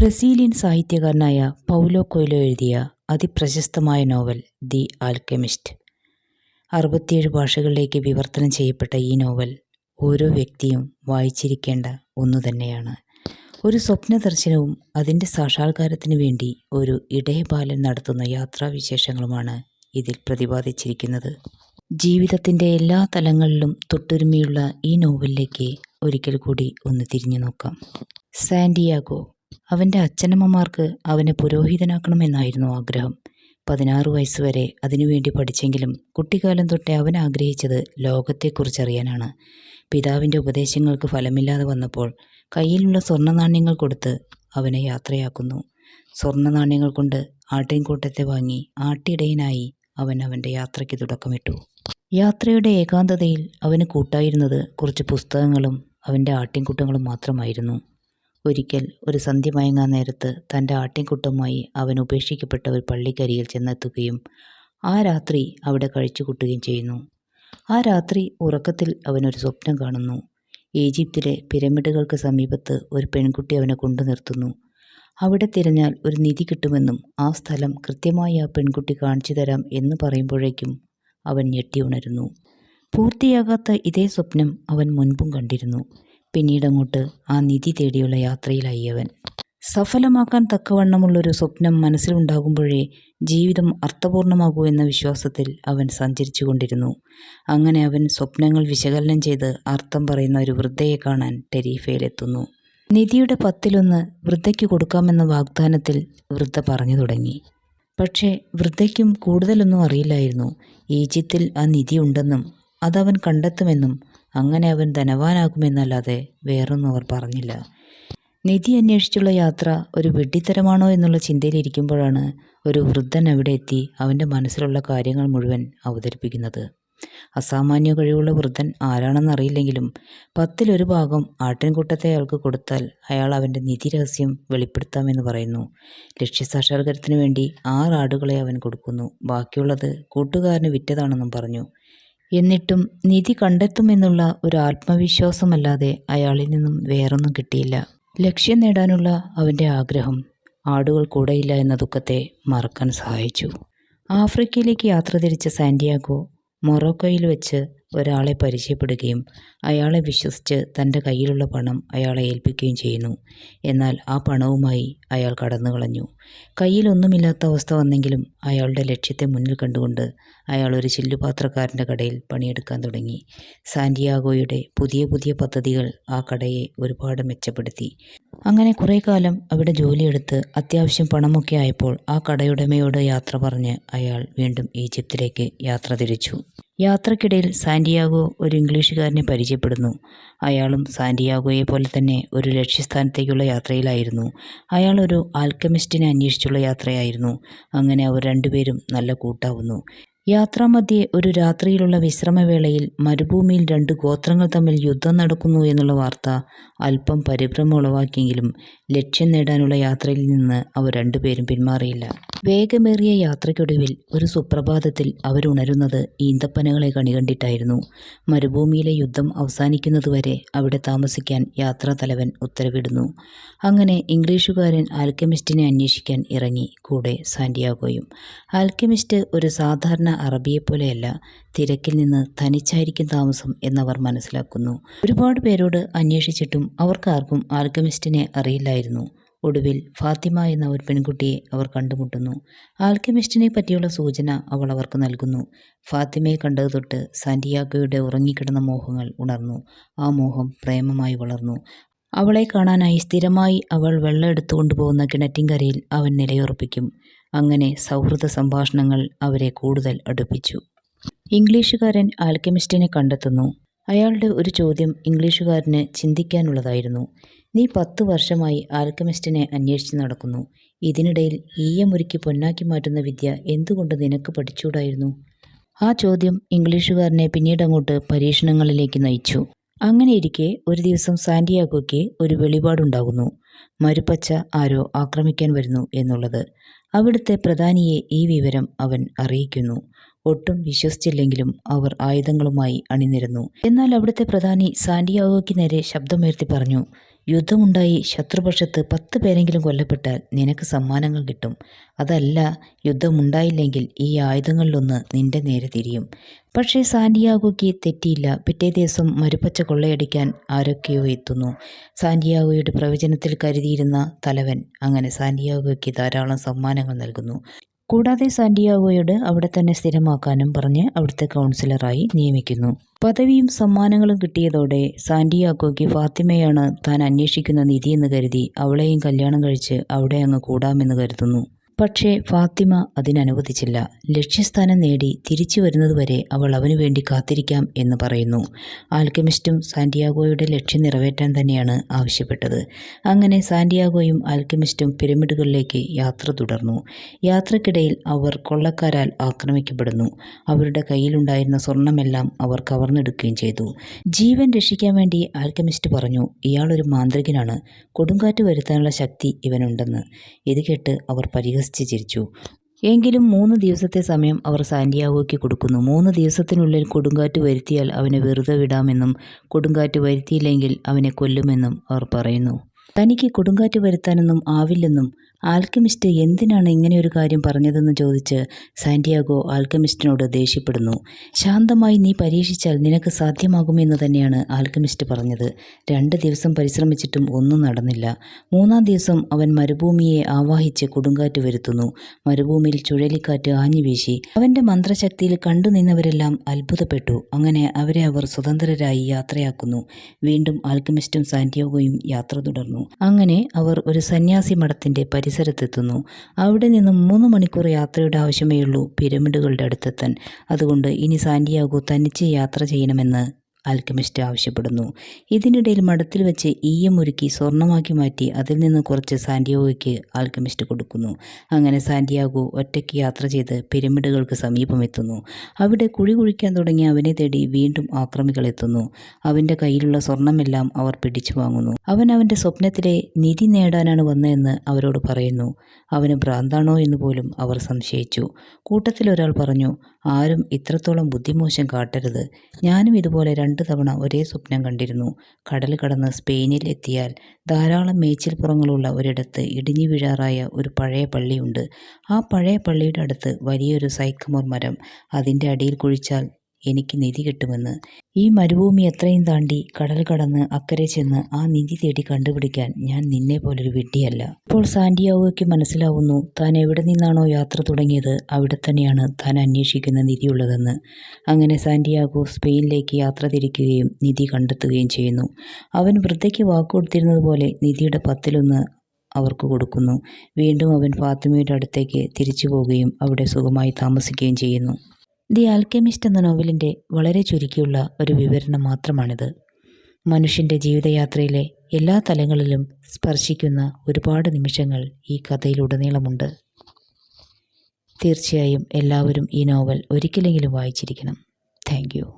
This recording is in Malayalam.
ബ്രസീലിയൻ സാഹിത്യകാരനായ പൗലോ കൊയ്ലോ എഴുതിയ അതിപ്രശസ്തമായ നോവൽ ദി ആൽക്കെമിസ്റ്റ്. അറുപത്തിയേഴ് ഭാഷകളിലേക്ക് വിവർത്തനം ചെയ്യപ്പെട്ട ഈ നോവൽ ഓരോ വ്യക്തിയും വായിച്ചിരിക്കേണ്ട ഒന്നു തന്നെയാണ്. ഒരു സ്വപ്നദർശനവും അതിന്റെ സാക്ഷാത്കാരത്തിന് വേണ്ടി ഒരു ഇടയബാലൻ നടത്തുന്ന യാത്രാവിശേഷങ്ങളുമാണ് ഇതിൽ പ്രതിപാദിച്ചിരിക്കുന്നത്. ജീവിതത്തിന്റെ എല്ലാ തലങ്ങളിലും തൊട്ടുരുമയുള്ള ഈ നോവലിലേക്ക് ഒരിക്കൽ കൂടി ഒന്ന് തിരിഞ്ഞു നോക്കാം. സാൻഡിയാഗോ അവന്റെ അച്ഛനമ്മമാർക്ക് അവനെ പുരോഹിതനാക്കണമെന്നായിരുന്നു ആഗ്രഹം. പതിനാറ് വയസ്സുവരെ അതിനുവേണ്ടി പഠിച്ചെങ്കിലും കുട്ടിക്കാലം തൊട്ടേ അവൻ ആഗ്രഹിച്ചത് ലോകത്തെക്കുറിച്ചറിയാനാണ്. പിതാവിന്റെ ഉപദേശങ്ങൾക്ക് ഫലമില്ലാതെ വന്നപ്പോൾ കയ്യിലുള്ള സ്വർണ നാണ്യങ്ങൾ കൊടുത്ത് അവനെ യാത്രയാക്കുന്നു. സ്വർണ നാണ്യങ്ങൾ കൊണ്ട് ആട്ടിൻകൂട്ടത്തെ വാങ്ങി ആട്ടിടയനായി അവൻ അവന്റെ യാത്രയ്ക്ക് തുടക്കമിട്ടു. യാത്രയുടെ ഏകാന്തതയിൽ അവന് കൂട്ടായിരുന്നത് കുറച്ച് പുസ്തകങ്ങളും അവന്റെ ആട്ടിൻകൂട്ടങ്ങളും മാത്രമായിരുന്നു. ഒരിക്കൽ ഒരു സന്ധ്യ മയങ്ങാൻ നേരത്ത് തന്റെ ആട്ടിൻകുട്ടമായി അവൻ ഉപേക്ഷിക്കപ്പെട്ട ഒരു പള്ളിക്കരിയിൽ ചെന്നെത്തുകയും ആ രാത്രി അവിടെ കഴിച്ചു കൂട്ടുകയും ചെയ്യുന്നു. ആ രാത്രി ഉറക്കത്തിൽ അവനൊരു സ്വപ്നം കാണുന്നു. ഈജിപ്തിലെ പിരമിഡുകൾക്ക് സമീപത്ത് ഒരു പെൺകുട്ടി അവനെ കൊണ്ടു നിർത്തുന്നു. അവിടെ തിരഞ്ഞാൽ ഒരു നിധി കിട്ടുമെന്നും ആ സ്ഥലം കൃത്യമായി ആ പെൺകുട്ടി കാണിച്ചു തരാം എന്ന് പറയുമ്പോഴേക്കും അവൻ ഞെട്ടി ഉണരുന്നു. പൂർത്തിയാകാത്ത ഇതേ സ്വപ്നം അവൻ മുൻപും കണ്ടിരുന്നു. പിന്നീടങ്ങോട്ട് ആ നിധി തേടിയുള്ള യാത്രയിലായി അവൻ. സഫലമാക്കാൻ തക്കവണ്ണമുള്ളൊരു സ്വപ്നം മനസ്സിലുണ്ടാകുമ്പോഴേ ജീവിതം അർത്ഥപൂർണമാകൂ എന്ന വിശ്വാസത്തിൽ അവൻ സഞ്ചരിച്ചു കൊണ്ടിരുന്നു അങ്ങനെ അവൻ സ്വപ്നങ്ങൾ വിശകലനം ചെയ്ത് അർത്ഥം പറയുന്ന ഒരു വൃദ്ധയെ കാണാൻ ടെരീഫയിലെത്തുന്നു. നിധിയുടെ പത്തിലൊന്ന് വൃദ്ധയ്ക്ക് കൊടുക്കാമെന്ന വാഗ്ദാനത്തിൽ വൃദ്ധ പറഞ്ഞു തുടങ്ങി. പക്ഷേ വൃദ്ധയ്ക്കും കൂടുതലൊന്നും അറിയില്ലായിരുന്നു. ഈജിപ്തിൽ ആ നിധി ഉണ്ടെന്നും അതവൻ കണ്ടെത്തുമെന്നും അങ്ങനെ അവൻ ധനവാനാകുമെന്നല്ലാതെ വേറൊന്നും അവർ പറഞ്ഞില്ല. നിധി അന്വേഷിച്ചുള്ള യാത്ര ഒരു വെട്ടിത്തരമാണോ എന്നുള്ള ചിന്തയിലിരിക്കുമ്പോഴാണ് ഒരു വൃദ്ധൻ അവിടെ എത്തി അവന്റെ മനസ്സിലുള്ള കാര്യങ്ങൾ മുഴുവൻ അവതരിപ്പിക്കുന്നത്. അസാമാന്യ കഴിവുള്ള വൃദ്ധൻ ആരാണെന്നറിയില്ലെങ്കിലും പത്തിലൊരു ഭാഗം ആട്ടിൻകൂട്ടത്തെ അയാൾക്ക് കൊടുത്താൽ അയാൾ അവന്റെ നിധി രഹസ്യം വെളിപ്പെടുത്താമെന്ന് പറയുന്നു. ലക്ഷ്യസാക്ഷാത്കാരത്തിന് വേണ്ടി ആറ് ആടുകളെ അവൻ കൊടുക്കുന്നു. ബാക്കിയുള്ളത് കൂട്ടുകാരന് വിറ്റതാണെന്നും പറഞ്ഞു. എന്നിട്ടും നിധി കണ്ടെത്തുമെന്നുള്ള ഒരു ആത്മവിശ്വാസമല്ലാതെ അയാളിൽ നിന്നും വേറൊന്നും കിട്ടിയില്ല. ലക്ഷ്യം നേടാനുള്ള അവന്റെ ആഗ്രഹം ആടുകൾ കൂടെയില്ല എന്ന ദുഃഖത്തെ മറക്കാൻ സഹായിച്ചു. ആഫ്രിക്കയിലേക്ക് യാത്ര തിരിച്ച സാന്റിയാഗോ മൊറോക്കോയിൽ വെച്ച് ഒരാളെ പരിചയപ്പെടുകയും അയാളെ വിശ്വസിച്ച് തന്റെ കയ്യിലുള്ള പണം അയാളെ ഏൽപ്പിക്കുകയും ചെയ്യുന്നു. എന്നാൽ ആ പണവുമായി അയാൾ കടന്നു കളഞ്ഞു കയ്യിലൊന്നുമില്ലാത്ത അവസ്ഥ വന്നെങ്കിലും അയാളുടെ ലക്ഷ്യത്തെ മുന്നിൽ കണ്ടുകൊണ്ട് അയാൾ ഒരു ചില്ലുപാത്രക്കാരന്റെ കടയിൽ പണിയെടുക്കാൻ തുടങ്ങി. സാന്റിയാഗോയുടെ പുതിയ പുതിയ പദ്ധതികൾ ആ കടയെ ഒരുപാട് മെച്ചപ്പെടുത്തി. അങ്ങനെ കുറേ കാലം അവിടെ ജോലിയെടുത്ത് അത്യാവശ്യം പണമൊക്കെ ആയപ്പോൾ ആ കടയുടമയോട് യാത്ര പറഞ്ഞ് അയാൾ വീണ്ടും ഈജിപ്തിലേക്ക് യാത്ര തിരിച്ചു. യാത്രക്കിടയിൽ സാന്റിയാഗോ ഒരു ഇംഗ്ലീഷുകാരനെ പരിചയപ്പെടുന്നു. അയാളും സാന്റിയാഗോയെ പോലെ തന്നെ ഒരു ലക്ഷ്യസ്ഥാനത്തേക്കുള്ള യാത്രയിലായിരുന്നു. അയാൾ ഒരു ആൽക്കമിസ്റ്റിനെ അന്വേഷിച്ചുള്ള യാത്രയായിരുന്നു. അങ്ങനെ അവർ രണ്ടുപേരും നല്ല കൂട്ടാവുന്നു. യാത്രാമധ്യേ ഒരു രാത്രിയിലുള്ള വിശ്രമവേളയിൽ മരുഭൂമിയിൽ രണ്ട് ഗോത്രങ്ങൾ തമ്മിൽ യുദ്ധം നടക്കുന്നു എന്നുള്ള വാർത്ത അല്പം പരിഭ്രമം ഉളവാക്കിയെങ്കിലും ലക്ഷ്യം നേടാനുള്ള യാത്രയിൽ നിന്ന് അവർ രണ്ടുപേരും പിന്മാറിയില്ല. വേഗമേറിയ യാത്രയ്ക്കൊടുവിൽ ഒരു സുപ്രഭാതത്തിൽ അവരുണരുന്നത് ഈന്തപ്പനകളെ കണികണ്ടിട്ടായിരുന്നു. മരുഭൂമിയിലെ യുദ്ധം അവസാനിക്കുന്നതുവരെ അവിടെ താമസിക്കാൻ യാത്രാ തലവൻ ഉത്തരവിടുന്നു. അങ്ങനെ ഇംഗ്ലീഷുകാരൻ ആൽക്കെമിസ്റ്റിനെ അന്വേഷിക്കാൻ ഇറങ്ങി കൂടെ സാന്റിയാഗോയും. ആൽക്കെമിസ്റ്റ് ഒരു സാധാരണ അറബിയെപ്പോലെയല്ല തിരക്കിൽ നിന്ന് തനിച്ചായിരിക്കും താമസം എന്നവർ മനസ്സിലാക്കുന്നു. ഒരുപാട് പേരോട് അന്വേഷിച്ചിട്ടും അവർക്കാർക്കും ആൽക്കമിസ്റ്റിനെ അറിയില്ലായിരുന്നു. ഒടുവിൽ ഫാത്തിമ എന്ന ഒരു പെൺകുട്ടിയെ അവർ കണ്ടുമുട്ടുന്നു. ആൽക്കമിസ്റ്റിനെ പറ്റിയുള്ള സൂചന അവൾ അവർക്ക് നൽകുന്നു. ഫാത്തിമയെ കണ്ടത് തൊട്ട് സാന്റിയാഗോയുടെ ഉറങ്ങിക്കിടന്ന മോഹങ്ങൾ ഉണർന്നു. ആ മോഹം പ്രേമമായി വളർന്നു. അവളെ കാണാനായി സ്ഥിരമായി അവൾ വെള്ളം എടുത്തുകൊണ്ടുപോകുന്ന കിണറ്റിൻകരയിൽ അവൻ നിലയുറപ്പിക്കും. അങ്ങനെ സൗഹൃദ സംഭാഷണങ്ങൾ അവരെ കൂടുതൽ അടുപ്പിച്ചു. ഇംഗ്ലീഷുകാരൻ ആൽക്കെമിസ്റ്റിനെ കണ്ടെത്തുന്നു. അയാളുടെ ഒരു ചോദ്യം ഇംഗ്ലീഷുകാരന് ചിന്തിക്കാനുള്ളതായിരുന്നു. നീ പത്ത് വർഷമായി ആൽക്കെമിസ്റ്റിനെ അന്വേഷിച്ച് നടക്കുന്നു. ഇതിനിടയിൽ ഈയമുരുക്കി പൊന്നാക്കി മാറ്റുന്ന വിദ്യ എന്തുകൊണ്ട് നിനക്ക് പഠിച്ചൂടായിരുന്നു? ആ ചോദ്യം ഇംഗ്ലീഷുകാരനെ പിന്നീട് അങ്ങോട്ട് പരീക്ഷണങ്ങളിലേക്ക് നയിച്ചു. അങ്ങനെയിരിക്കെ ഒരു ദിവസം സാന്റിയാഗോയ്ക്ക് ഒരു വെളിപാടുണ്ടാകുന്നു. മരുപ്പച്ച ആരോ ആക്രമിക്കാൻ വരുന്നു എന്നുള്ളത്. അവിടുത്തെ പ്രധാനിയെ ഈ വിവരം അവൻ അറിയിക്കുന്നു. ഒട്ടും വിശ്വസിച്ചില്ലെങ്കിലും അവർ ആയുധങ്ങളുമായി അണിനിരന്നു. എന്നാൽ അവിടുത്തെ പ്രധാനി സാന്റിയാഗോയ്ക്ക് നേരെ ശബ്ദമുയർത്തി പറഞ്ഞു യുദ്ധമുണ്ടായി ശത്രുപക്ഷത്ത് പത്ത് പേരെങ്കിലും കൊല്ലപ്പെട്ടാൽ നിനക്ക് സമ്മാനങ്ങൾ കിട്ടും. അതല്ല യുദ്ധമുണ്ടായില്ലെങ്കിൽ ഈ ആയുധങ്ങളിലൊന്ന് നിന്റെ നേരെ തിരിയും. പക്ഷേ സാന്റിയാഗോയ്ക്ക് തെറ്റിയില്ല. പിറ്റേ ദിവസം മരുപ്പച്ച കൊള്ളയടിക്കാൻ ആരൊക്കെയോ എത്തുന്നു. സാന്റിയാഗോയുടെ പ്രവചനത്തിൽ കരുതിയിരുന്ന തലവൻ അങ്ങനെ സാന്റിയാഗോയ്ക്ക് ധാരാളം സമ്മാനങ്ങൾ നൽകുന്നു. കൂടാതെ സാന്റിയാഗോയോട് അവിടെ തന്നെ സ്ഥിരമാക്കാനും പറഞ്ഞ് അവിടുത്തെ കൗൺസിലറായി നിയമിക്കുന്നു. പദവിയും സമ്മാനങ്ങളും കിട്ടിയതോടെ സാന്റിയാഗോയ്ക്ക് ഫാത്തിമയാണ് താൻ അന്വേഷിക്കുന്ന നിധിയെന്ന് കരുതി അവളെയും കല്യാണം കഴിച്ച് അവിടെ അങ്ങ് കൂടാമെന്ന് കരുതുന്നു. പക്ഷേ ഫാത്തിമ അതിനനുവദിച്ചില്ല. ലക്ഷ്യസ്ഥാനം നേടി തിരിച്ചു വരുന്നതുവരെ അവൾ അവനു വേണ്ടി കാത്തിരിക്കാം എന്ന് പറയുന്നു. ആൽക്കെമിസ്റ്റും സാന്റിയാഗോയുടെ ലക്ഷ്യം നിറവേറ്റാൻ തന്നെയാണ് ആവശ്യപ്പെട്ടത്. അങ്ങനെ സാന്റിയാഗോയും ആൽക്കെമിസ്റ്റും പിരമിഡുകളിലേക്ക് യാത്ര തുടർന്നു. യാത്രക്കിടയിൽ അവർ കൊള്ളക്കാരാൽ ആക്രമിക്കപ്പെടുന്നു. അവരുടെ കയ്യിലുണ്ടായിരുന്ന സ്വർണമെല്ലാം അവർ കവർന്നെടുക്കുകയും ചെയ്തു. ജീവൻ രക്ഷിക്കാൻ വേണ്ടി ആൽക്കെമിസ്റ്റ് പറഞ്ഞു ഇയാളൊരു മാന്ത്രികനാണ്. കൊടുങ്കാറ്റ് വരുത്താനുള്ള ശക്തി ഇവനുണ്ടെന്ന്. ഇത് കേട്ട് അവർ പരിഹസിച്ചു. ചിരിച്ചു. എങ്കിലും മൂന്ന് ദിവസത്തെ സമയം അവർ സാന്റിയാഗോയ്ക്ക് കൊടുക്കുന്നു. മൂന്ന് ദിവസത്തിനുള്ളിൽ കൊടുങ്കാറ്റ് വരുത്തിയാൽ അവനെ വെറുതെ വിടാമെന്നും കൊടുങ്കാറ്റ് വരുത്തിയില്ലെങ്കിൽ അവനെ കൊല്ലുമെന്നും അവർ പറയുന്നു. തനിക്ക് കൊടുങ്കാറ്റ് വരുത്താനൊന്നും ആവില്ലെന്നും ആൽക്കമിസ്റ്റ് എന്തിനാണ് ഇങ്ങനെ ഒരു കാര്യം പറഞ്ഞതെന്ന് ചോദിച്ച് സാന്റിയാഗോ ആൽക്കമിസ്റ്റിനോട് ദേഷ്യപ്പെടുന്നു. ശാന്തമായി നീ പരീക്ഷിച്ചാൽ നിനക്ക് സാധ്യമാകുമെന്ന് തന്നെയാണ് ആൽക്കമിസ്റ്റ് പറഞ്ഞത്. രണ്ട് ദിവസം പരിശ്രമിച്ചിട്ടും ഒന്നും നടന്നില്ല. മൂന്നാം ദിവസം അവൻ മരുഭൂമിയെ ആവാഹിച്ച് കൊടുങ്കാറ്റ് വരുത്തുന്നു. മരുഭൂമിയിൽ ചുഴലിക്കാറ്റ് ആഞ്ഞുവീശി അവന്റെ മന്ത്രശക്തിയിൽ കണ്ടു നിന്നവരെല്ലാം അത്ഭുതപ്പെട്ടു. അങ്ങനെ അവരെ അവർ സ്വതന്ത്രരായി യാത്രയാക്കുന്നു. വീണ്ടും ആൽക്കമിസ്റ്റും സാന്റിയാഗോയും യാത്ര തുടർന്നു. അങ്ങനെ അവർ ഒരു സന്യാസി മഠത്തിന്റെ പരിസരത്തെത്തുന്നു. അവിടെ നിന്ന് മൂന്ന് മണിക്കൂർ യാത്രയുടെ ആവശ്യമേ ഉള്ളൂ പിരമിഡുകളുടെ അടുത്തെത്താൻ. അതുകൊണ്ട് ഇനി സാന്റിയാഗോ തനിച്ച് യാത്ര ചെയ്യണമെന്ന് ആൽക്കമിസ്റ്റ് ആവശ്യപ്പെടുന്നു. ഇതിനിടയിൽ മഠത്തിൽ വെച്ച് ഈയം ഒരുക്കി സ്വർണമാക്കി മാറ്റി അതിൽ നിന്ന് കുറച്ച് സാന്റിയാഗോയ്ക്ക് ആൽക്കമിസ്റ്റ് കൊടുക്കുന്നു. അങ്ങനെ സാന്റിയാഗോ ഒറ്റയ്ക്ക് യാത്ര ചെയ്ത് പിരമിഡുകൾക്ക് സമീപമെത്തുന്നു അവിടെ കുഴി കുഴിക്കാൻ തുടങ്ങി അവനെ തേടി വീണ്ടും ആക്രമികൾ എത്തുന്നു. അവന്റെ കയ്യിലുള്ള സ്വർണമെല്ലാം അവർ പിടിച്ചു വാങ്ങുന്നു. അവൻ അവന്റെ സ്വപ്നത്തിലെ നിധി നേടാനാണ് വന്നതെന്ന് അവരോട് പറയുന്നു. അവന് ഭ്രാന്താണോ എന്ന് പോലും അവർ സംശയിച്ചു. കൂട്ടത്തിൽ ഒരാൾ പറഞ്ഞു ആരും ഇത്രത്തോളം ബുദ്ധിമോശം കാട്ടരുത്. ഞാനും ഇതുപോലെ രണ്ട് തവണ ഒരേ സ്വപ്നം കണ്ടിരുന്നു. കടൽ കടന്ന് സ്പെയിനിൽ എത്തിയാൽ ധാരാളം മേച്ചിൽപ്പുറങ്ങളുള്ള ഒരിടത്ത് ഇടിഞ്ഞു വീഴാറായ ഒരു പഴയ പള്ളിയുണ്ട്. ആ പഴയ പള്ളിയുടെ അടുത്ത് വലിയൊരു സൈക്കമോർ മരം അതിന്റെ അടിയിൽ കുഴിച്ചാൽ എനിക്ക് നിധി കിട്ടുമെന്ന്. ഈ മരുഭൂമി എത്രയും താണ്ടി കടൽ കടന്ന് അക്കരെ ചെന്ന് ആ നിധി തേടി കണ്ടുപിടിക്കാൻ ഞാൻ നിന്നെ പോലൊരു വിഡ്ഢിയല്ല. ഇപ്പോൾ സാന്റിയാവോയ്ക്ക് മനസ്സിലാവുന്നു താൻ എവിടെ നിന്നാണോ യാത്ര തുടങ്ങിയത് അവിടെ തന്നെയാണ് താൻ അന്വേഷിക്കുന്ന നിധിയുള്ളതെന്ന്. അങ്ങനെ സാന്റിയാഗോ സ്പെയിനിലേക്ക് യാത്ര തിരിക്കുകയും നിധി കണ്ടെത്തുകയും ചെയ്യുന്നു. അവൻ വൃദ്ധയ്ക്ക് വാക്കുകൊടുത്തിരുന്നത് പോലെ നിധിയുടെ പത്തിലൊന്ന് അവർക്ക് കൊടുക്കുന്നു. വീണ്ടും അവൻ ഫാത്തിമയുടെ അടുത്തേക്ക് തിരിച്ചു പോവുകയും അവിടെ സുഖമായി താമസിക്കുകയും ചെയ്യുന്നു. ദി ആൽക്കെമിസ്റ്റ് എന്ന നോവലിന്റെ വളരെ ചുരുക്കിയുള്ള ഒരു വിവരണം മാത്രമാണിത്. മനുഷ്യന്റെ ജീവിതയാത്രയിലെ എല്ലാ തലങ്ങളിലും സ്പർശിക്കുന്ന ഒരുപാട് നിമിഷങ്ങൾ ഈ കഥയിലുടനീളമുണ്ട്. തീർച്ചയായും എല്ലാവരും ഈ നോവൽ ഒരിക്കലെങ്കിലും വായിച്ചിരിക്കണം. താങ്ക്